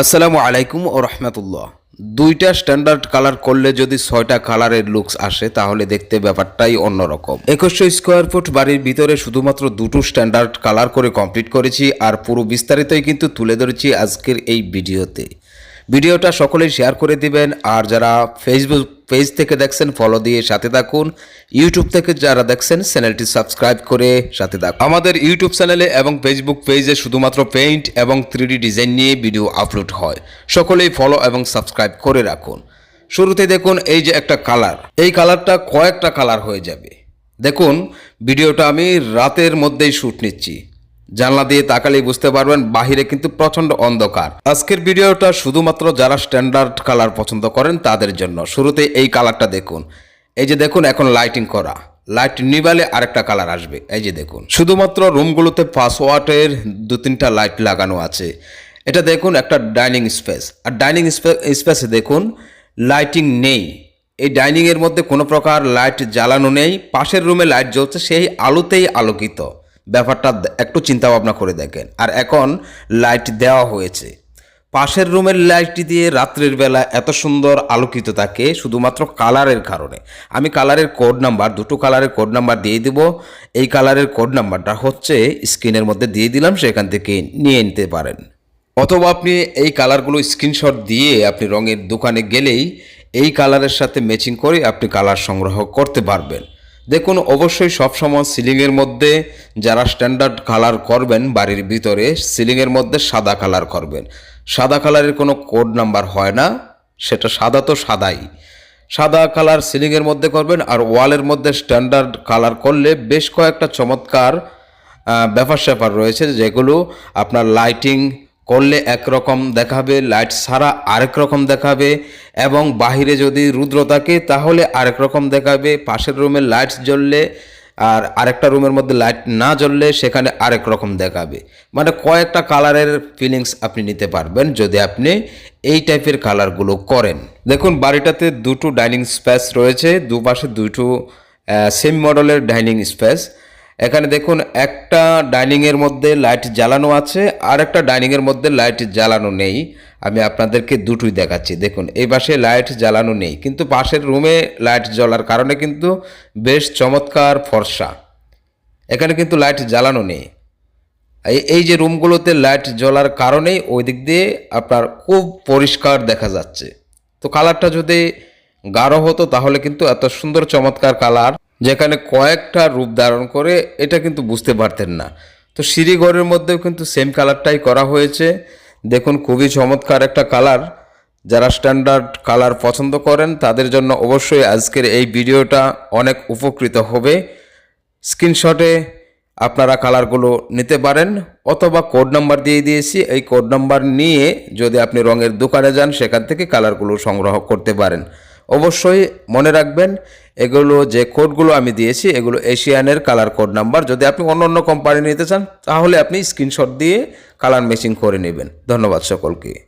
আসসালামু আলাইকুম ও রহমতুল্লাহ। দুইটা স্ট্যান্ডার্ড কালার করলে যদি ছয়টা কালারের লুকস আসে, তাহলে দেখতে ব্যাপারটাই অন্যরকম। একুশশো স্কোয়ার ফুট বাড়ির ভিতরে শুধুমাত্র দুটো স্ট্যান্ডার্ড কালার করে কমপ্লিট করেছি, আর পুরো বিস্তারিতই কিন্তু তুলে ধরেছি আজকের এই ভিডিওতে। ভিডিওটা সকলেই শেয়ার করে দিবেন, আর যারা ফেসবুক পেজ থেকে দেখছেন ফলো দিয়ে সাথে থাকুন। ইউটিউব থেকে যারা দেখছেন চ্যানেলটি সাবস্ক্রাইব করে সাথে থাকুন। আমাদের ইউটিউব চ্যানেলে এবং ফেসবুক পেজে শুধুমাত্র পেইন্ট এবং থ্রিডি ডিজাইন নিয়ে ভিডিও আপলোড হয়। সকলেই ফলো এবং সাবস্ক্রাইব করে রাখুন। শুরুতে দেখুন, এই যে একটা কালার এই কালারটা কয়েকটা কালার হয়ে যাবে। দেখুন ভিডিওটা আমি রাতের মধ্যেই শ্যুট নিচ্ছি। জানলা দিয়ে তাকালেই বুঝতে পারবেন, বাহিরে কিন্তু প্রচণ্ড অন্ধকার। আজকের ভিডিওটা শুধুমাত্র যারা স্ট্যান্ডার্ড কালার পছন্দ করেন তাদের জন্য। শুরুতে এই কালারটা দেখুন। এই যে দেখুন, এখন লাইটিং করা। লাইট নিবালে আরেকটা কালার আসবে। এই যে দেখুন। শুধুমাত্র রুমগুলোতে পাসওয়ার্ডের দু তিনটা লাইট লাগানো আছে। এটা দেখুন একটা ডাইনিং স্পেস আর ডাইনিং স্পেসে দেখুন লাইটিং নেই। এই ডাইনিংয়ের মধ্যে কোনো প্রকার লাইট জ্বালানো নেই। পাশের রুমে লাইট জ্বলছে, সেই আলোতেই আলোকিত। ব্যাপারটা একটু চিন্তা ভাবনা করে দেখেন। আর এখন লাইট দেওয়া হয়েছে। পাশের রুমের লাইটটি দিয়ে রাত্রের বেলা এত সুন্দর আলোকিত থাকে, শুধুমাত্র কালারের কারণে। আমি কালারের কোড নাম্বার দুটো কালারের কোড নাম্বার দিয়ে দিব। এই কালারের কোড নাম্বারটা হচ্ছে স্ক্রিনের মধ্যে দিয়ে দিলাম, সেখান থেকে নিয়ে নিতে পারেন। অথবা আপনি এই কালারগুলো স্ক্রিনশট দিয়ে আপনি রঙের দোকানে গেলেই এই কালারের সাথে ম্যাচিং করে আপনি কালার সংগ্রহ করতে পারবেন। দেখুন, অবশ্যই সবসময় সিলিংয়ের মধ্যে যারা স্ট্যান্ডার্ড কালার করবেন বাড়ির ভিতরে, সিলিংয়ের মধ্যে সাদা কালার করবেন। সাদা কালারের কোনো কোড নাম্বার হয় না, সেটা সাদা তো সাদাই। সাদা কালার সিলিংয়ের মধ্যে করবেন আর ওয়ালের মধ্যে স্ট্যান্ডার্ড কালার করলে বেশ কয়েকটা চমৎকার ব্যাপার স্যাপার রয়েছে যেগুলো আপনার লাইটিং করলে একরকম দেখাবে, লাইট ছাড়া আরেক রকম দেখাবে এবং বাহিরে যদি রুদ্র থাকে তাহলে আরেক রকম দেখাবে, পাশের রুমে লাইট জ্বললে আর আরেকটা রুমের মধ্যে লাইট না জ্বললে সেখানে আরেক রকম দেখাবে। মানে কয়েকটা কালারের ফিলিংস আপনি নিতে পারবেন যদি আপনি এই টাইপের কালারগুলো করেন। দেখুন, বাড়িটাতে দুটো ডাইনিং স্পেস রয়েছে, দুপাশে দুটো সেম মডেলের ডাইনিং স্পেস। এখানে দেখুন, একটা ডাইনিংয়ের মধ্যে লাইট জ্বালানো আছে, আর একটা ডাইনিংয়ের মধ্যে লাইট জ্বালানো নেই। আমি আপনাদেরকে দুটোই দেখাচ্ছি। দেখুন, এই পাশে লাইট জ্বালানো নেই, কিন্তু পাশের রুমে লাইট জ্বলার কারণে কিন্তু বেশ চমৎকার ফর্সা। এখানে কিন্তু লাইট জ্বালানো নেই। এই যে রুমগুলোতে লাইট জ্বলার কারণেই ওই দিক দিয়ে আপনার খুব পরিষ্কার দেখা যাচ্ছে। তো কালারটা যদি গাঢ় হতো, তাহলে কিন্তু এত সুন্দর চমৎকার কালার যেখানে কয়েকটা রূপ ধারণ করে এটা কিন্তু বুঝতে পারতেন না। তো সিঁড়িঘরের মধ্যেও কিন্তু সেম কালারটাই করা হয়েছে। দেখুন, খুবই চমৎকার একটা কালার যারা স্ট্যান্ডার্ড কালার পছন্দ করেন, তাদের জন্য অবশ্যই আজকের এই ভিডিওটা অনেক উপকৃত হবে। স্ক্রিনশটে আপনারা কালারগুলো নিতে পারেন, অথবা কোড নাম্বার দিয়ে দিয়েছি। এই কোড নাম্বার নিয়ে যদি আপনি রঙের দোকানে যান, সেখান থেকে কালারগুলো সংগ্রহ করতে পারেন। অবশ্যই মনে রাখবেন, এগুলো যে কোডগুলো আমি দিয়েছি, এগুলো এশিয়ানের কালার কোড নাম্বার যদি আপনি অন্য অন্য কোম্পানি নিতে চান, তাহলে আপনি স্ক্রিনশট দিয়ে কালার ম্যাচিং করে নেবেন। ধন্যবাদ সকলকে।